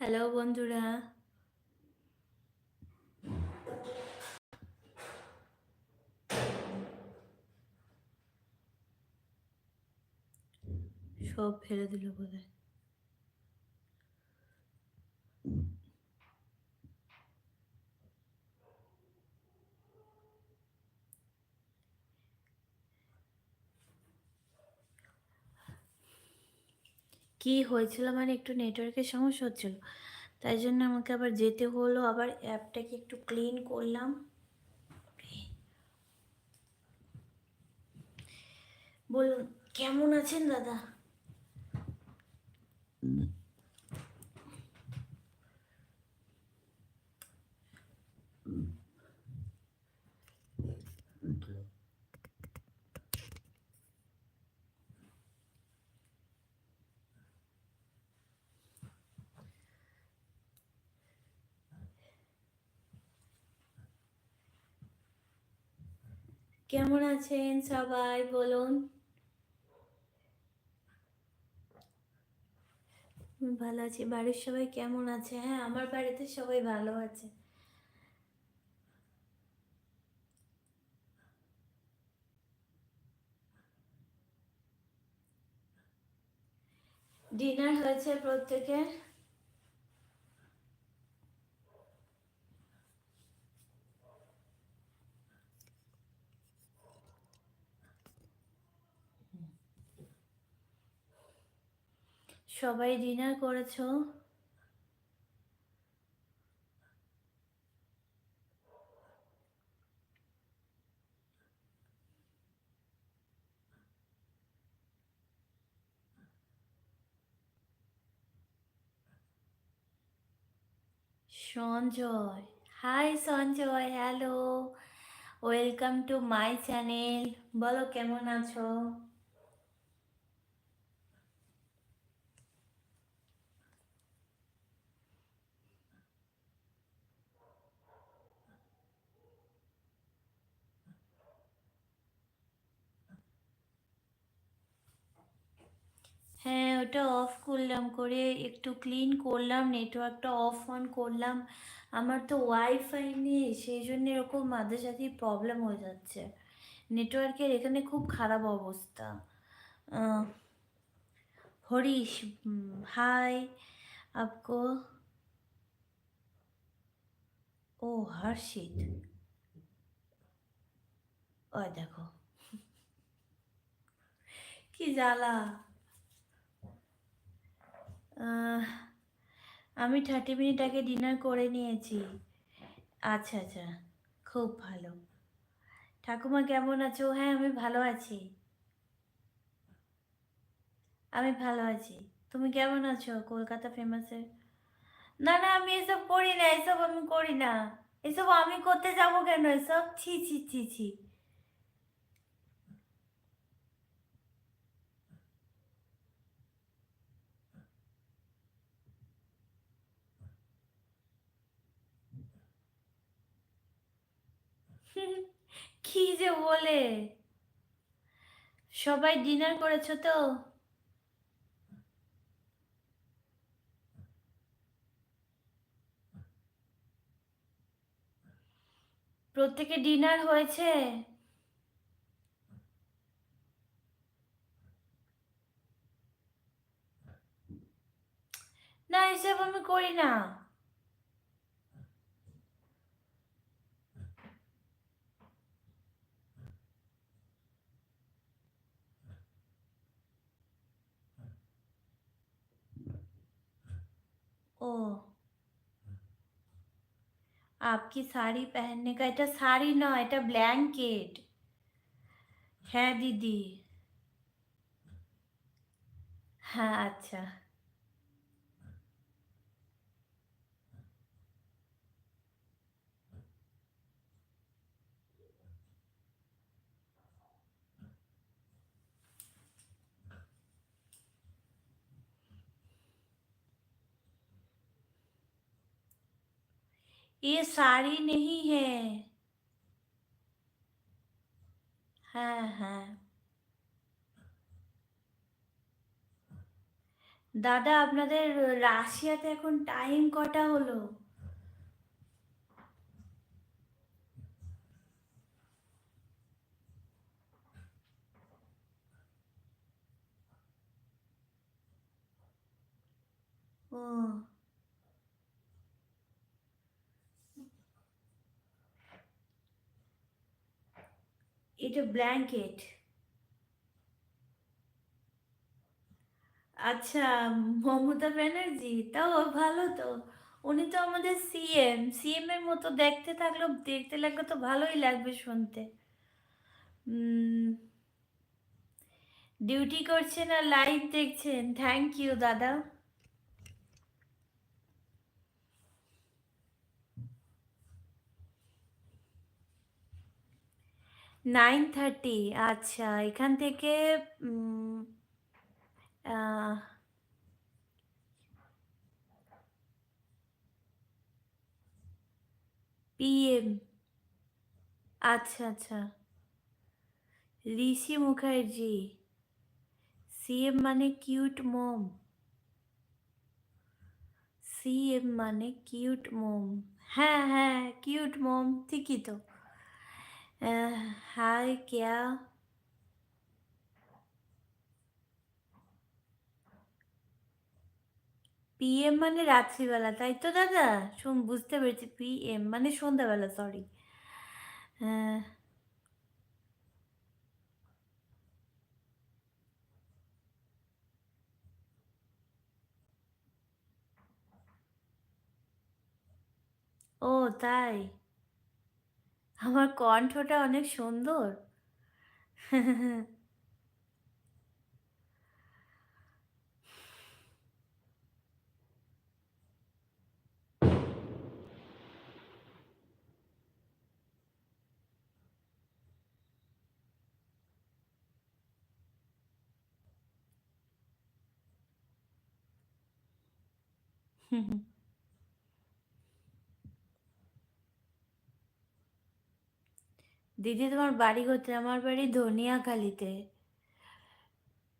Hello বন্ধুরা। সব ফেলে দিল বোধ কি হয়েছিল মানে একটু নেটওয়ার্কের সমস্যা হচ্ছিল। তাই জন্য আমাকে আবার যেতে হলো। আবার অ্যাপটাকে একটু ক্লিন করলাম। বলুন, কেমন আছেন দাদা? কেমন আছেন সবাই, বলুন? ভালো আছি। বাড়ির সবাই কেমন আছে? হ্যাঁ আমার বাড়িতে সবাই ভালো আছে। ডিনার হয়েছে প্রত্যেকের? সবাই ডিনার করেছ? Sanjay. Hi Sanjay hello welcome to my channel বলো কেমন আছো? হ্যাঁ ওটা অফ করলাম, করে একটু ক্লিন করলাম নেটওয়ার্কটা অফ অন করলাম। আমার তো ওয়াইফাই নেই, সেই জন্য এরকম মাঝে প্রবলেম হয়ে যাচ্ছে। নেটওয়ার্কের এখানে খুব খারাপ অবস্থা। হরিশ হাই আপকো। ও, হর্ষিত। ও দেখো। কি জ্বালা। আমি থার্টি মিনিট আগে ডিনার করে নিয়েছি। আচ্ছা আচ্ছা খুব ভালো। ঠাকুমা কেমন আছো? হ্যাঁ আমি ভালো আছি। আমি ভালো আছি। তুমি কেমন আছো? কলকাতা ফেমাসের না না, আমি এসব করি না, এসব আমি করি না। এসব আমি করতে যাব কেন? এসব, ছি ছি ছি ছি। কি যে বলে? সবাই ডিনার করেছ তো? প্রত্যেকে ডিনার হয়েছে? না, এসব আমি করি না। ओ आपकी साड़ी पहनने का এটা শাড়ি নয় এটা ব্ল্যাঙ্কেট হ্যাঁ দিদি হ্যাঁ আচ্ছা ये साड़ी नहीं है হ্যাঁ হ্যাঁ দাদা আপনাদের রাশিয়াতে এখন টাইম কটা হলো ও এটা ব্ল্যাঙ্কেট আচ্ছা মমতা ব্যানার্জি, তাও ভালো তো। উনি তো আমাদের সিএম সিএম এর মতো দেখতে থাকলেও দেখতে লাগলে তো ভালোই লাগবে শুনতে। ডিউটি করছেন আর লাইভ দেখছেন। থ্যাংক ইউ দাদা। নাইন থার্টি আচ্ছা এখান থেকে পিএম আচ্ছা আচ্ছা ঋষি মুখার্জি সিএম মানে কিউট মম সিএম মানে কিউট মম হ্যাঁ হ্যাঁ কিউট মম, ঠিকই তো। হাই কেয়া পিএম মানে রাত্রিবেলা, তাই তো দাদা? শুন, বুঝতে পেরেছি পিএম মানে সন্ধ্যাবেলা সরি হ্যাঁ ও, তাই? আমার কণ্ঠটা অনেক সুন্দর। দিদি তোমার বাড়ি কোথায়? আমার বাড়ি ধনিয়াখালিতে।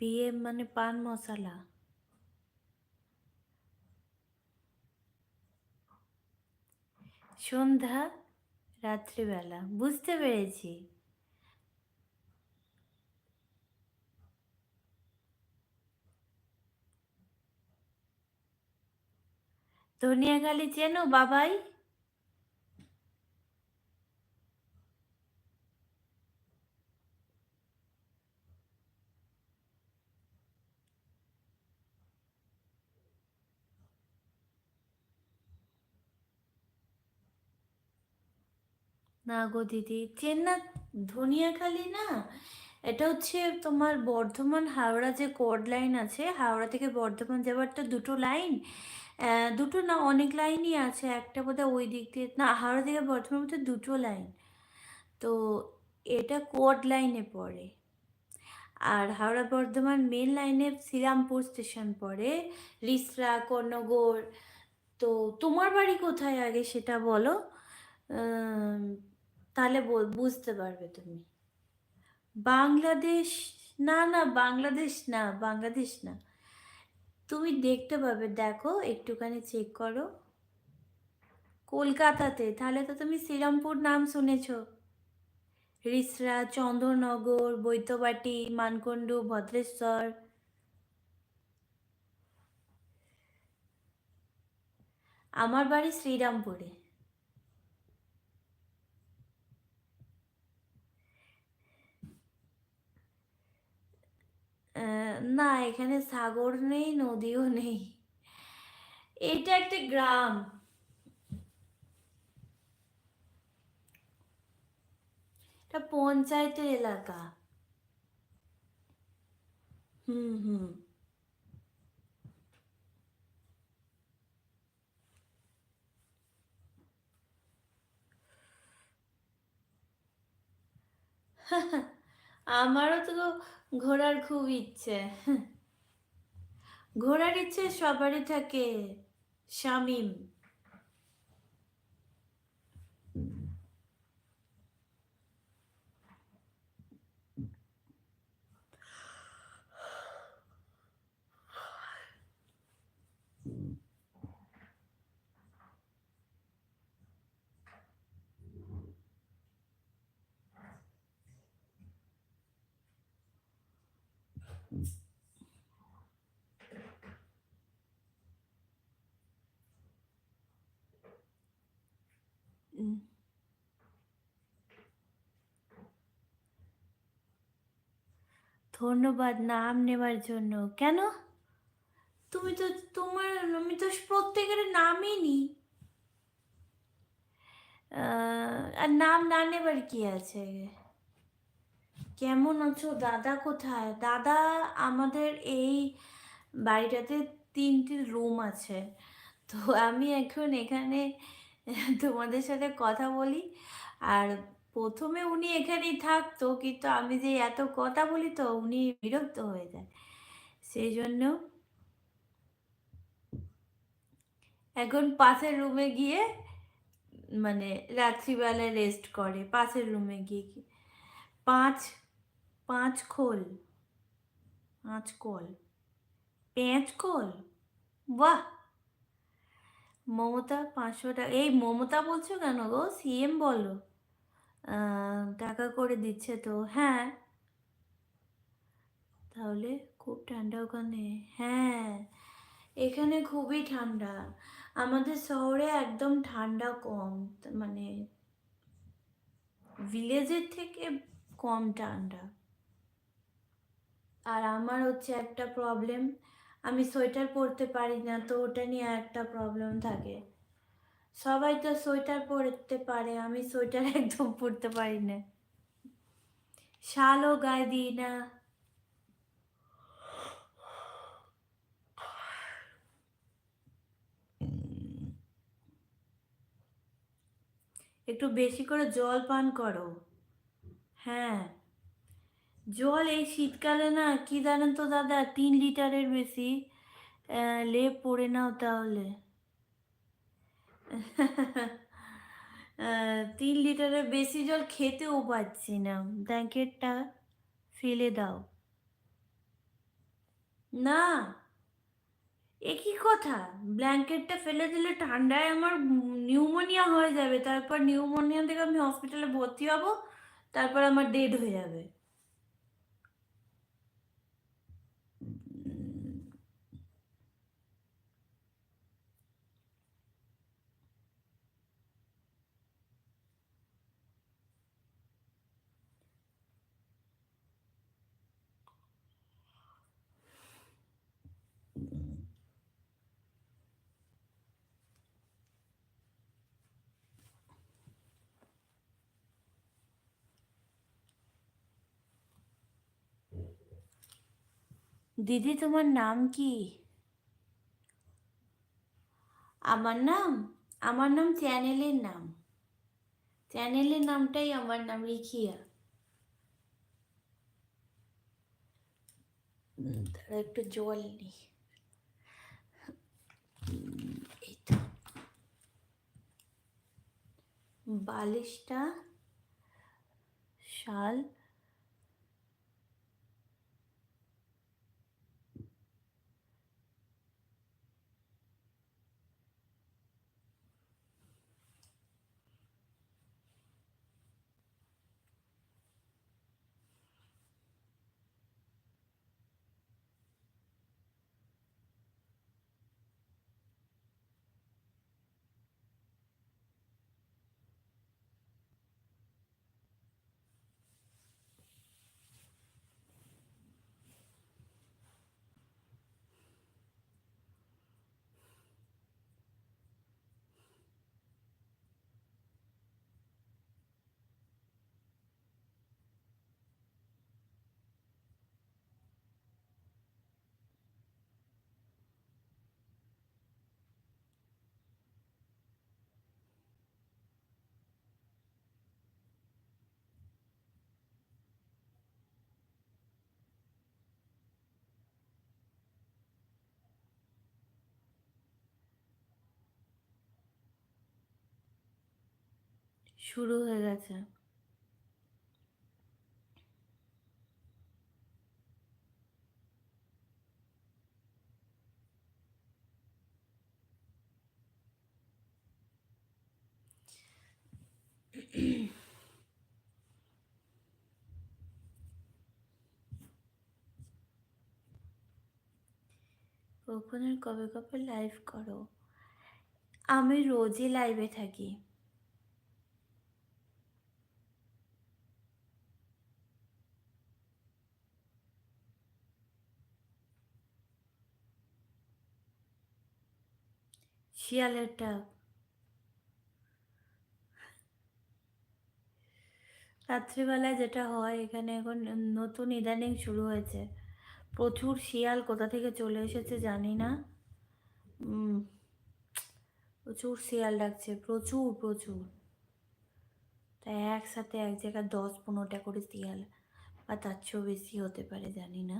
পিএম মানে পান মশলা। সন্ধ্যা, রাত্রিবেলা। বুঝতে পেরেছি। ধনিয়াখালি চেনো বাবাই? না গো দিদি চেন্না ধনিয়াখালি না? এটা হচ্ছে তোমার বর্ধমান হাওড়া যে কোড লাইন আছে, হাওড়া থেকে বর্ধমান যাওয়ার তো দুটো লাইন দুটো না অনেক লাইনই আছে, একটা বোধহয় ওই দিক দিয়ে, না, হাওড়া থেকে বর্ধমান মধ্যে দুটো লাইন তো এটা কোড লাইনে পড়ে। আর হাওড়া বর্ধমান মেন লাইনে শ্রীরামপুর স্টেশন পড়ে, রিসরা, কর্ণগর। তো তোমার বাড়ি কোথায় আগে সেটা বলো? তাহলে বুঝতে পারবে তুমি। বাংলাদেশ, না না, বাংলাদেশ না বাংলাদেশ না। তুমি দেখতে পাবে, দেখো, একটুখানি চেক করো। কলকাতাতে, তাহলে তো তুমি শ্রীরামপুর নাম শুনেছ। রিসরা, চন্দ্রনগর, বৈতবাটি, মানকুণ্ডু, ভদ্রেশ্বর। আমার বাড়ি শ্রীরামপুরে। না এখানে সাগর নেই নদীও নেই। এটা একটা গ্রাম। এটা পঞ্চায়েতের এলাকা। হুম হুম। আমারও তো ঘোরার খুব ইচ্ছে। ঘোরার ইচ্ছে সবারই থাকে শামিম। ধন্যবাদ নাম নেবার জন্য। কেন? তুমি তো তোমার, আমি তো প্রত্যেকের নামই নিই আর নাম না নেবার কি আছে? কেমন আছো? দাদা কোথায়? দাদা, আমাদের এই বাড়িটাতে তিনটি রুম আছে। তো আমি এখন এখানে তোমাদের সাথে কথা বলি। আর প্রথমে উনি এখানেই থাকতো কিন্তু আমি যে এত কথা বলি তো উনি বিরক্ত হয়ে যায়। সেই জন্য এখন পাশের রুমে গিয়ে মানে রাত্রিবেলায় রেস্ট করে, পাশের রুমে গিয়ে। পাঁচ পাঁচ খোল। পাঁচ কল পেঁচ কল বাহ! মমতা পাঁচশো টাকা এই মমতা বলছো কেন গো? সিএম বলো। টাকা করে দিচ্ছে তো। হ্যাঁ। তাহলে খুব ঠান্ডা ওখানে। হ্যাঁ। এখানে খুবই ঠান্ডা। আমাদের শহরে একদম ঠান্ডা কম। মানে ভিলেজের থেকে কম ঠান্ডা। আর আমার হচ্ছে একটা প্রবলেম আমি সোয়েটার পরতে পারি না, তো ওটা নিয়ে একটা প্রবলেম থাকে। সবাই তো সোয়েটার পরতে পারে, আমি সোয়েটার একদম পরতে পারি না। শালও গায়ে দিই না। একটু বেশি করে জল পান করো। হ্যাঁ। জল এই শীতকালে না, কি জানেন তো দাদা? তিন লিটারের বেশি। লেপ পরে নাও তাহলে। তিন লিটারের বেশি জল খেতেও পাচ্ছি না। ব্ল্যাঙ্কেটটা ফেলে দাও। না একই কথা? ব্ল্যাঙ্কেটটা ফেলে দিলে ঠান্ডায় আমার নিউমোনিয়া হয়ে যাবে। তারপর নিউমোনিয়া থেকে আমি হসপিটালে ভর্তি হব, তারপর আমার ডেড হয়ে যাবে। দিদি, তোমার নাম কি? আমার নাম? আমার নাম চ্যানেলের নাম। চ্যানেলের নামটাই আমার নাম, রিখিয়া। দাঁড়া একটু জল নি। এই তো। বালিশটা শাল শুরু হয়ে গেছে। ওখানে কবে কবে লাইভ করো। আমি রোজই লাইভে থাকি। শিয়ালের ডাক রাত্রিবেলায় যেটা হয়, এখানে এখন নতুন ইদানিং শুরু হয়েছে। প্রচুর শিয়াল কোথা থেকে চলে এসেছে জানি না। প্রচুর শিয়াল ডাকছে, প্রচুর প্রচুর। তাই একসাথে এক জায়গায় দশ পনেরোটা করে শিয়াল, বা তার চেয়েও বেশি হতে পারে, জানি না।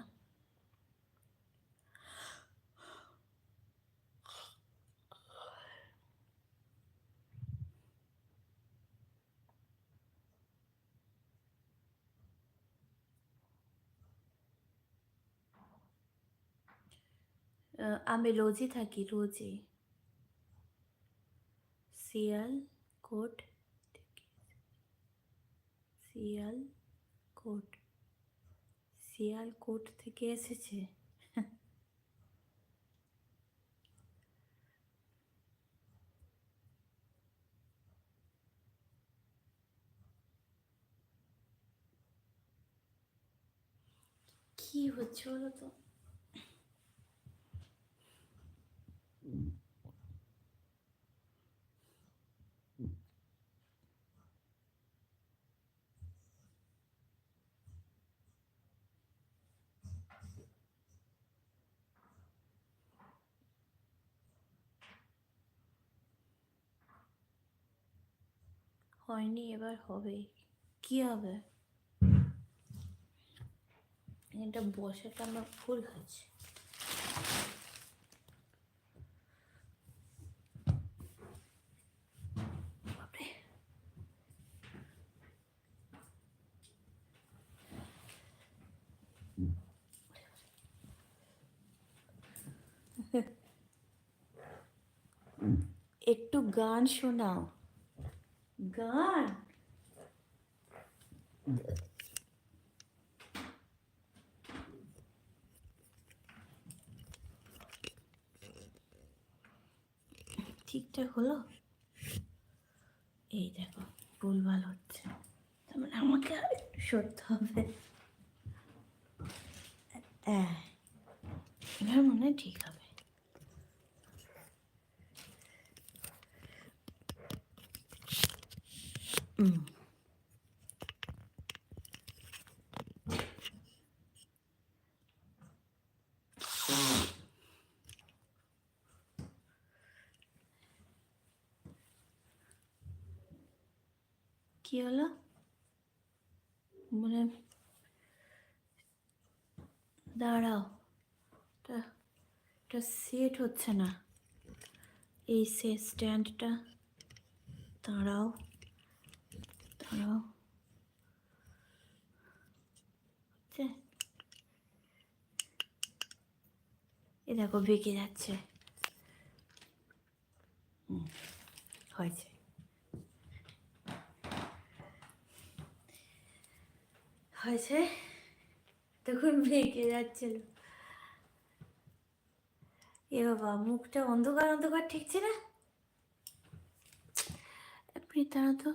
আমি রোজই থাকি, রোজই। শিয়াল কোট শিয়াল কোট শিয়াল কোট থেকে এসেছে। কি হচ্ছে বলো তো? হয়নি এবার হবে। কি হবে? এটা বসাটা আমার ভুল হয়েছে। একটু গান শোনাও। গান ঠিকঠাক হলো? এই দেখো, ভুলভাল হচ্ছে। তার মানে আমাকে আর একটু সরতে হবে। হ্যাঁ এবার মনে হয় ঠিক হবে। হুম কি হলো? মানে দাঁড়াও এটা সেট হচ্ছে না। এই সে স্ট্যান্ডটা দাঁড়াও। হচ্ছে এ দেখো বেঁকে যাচ্ছে। হয়েছে। হয়েছে? তখন বেঁকে যাচ্ছিল। এ বাবা, মুখটা অন্ধকার অন্ধকার ঠিকছে না আপনি তারা তো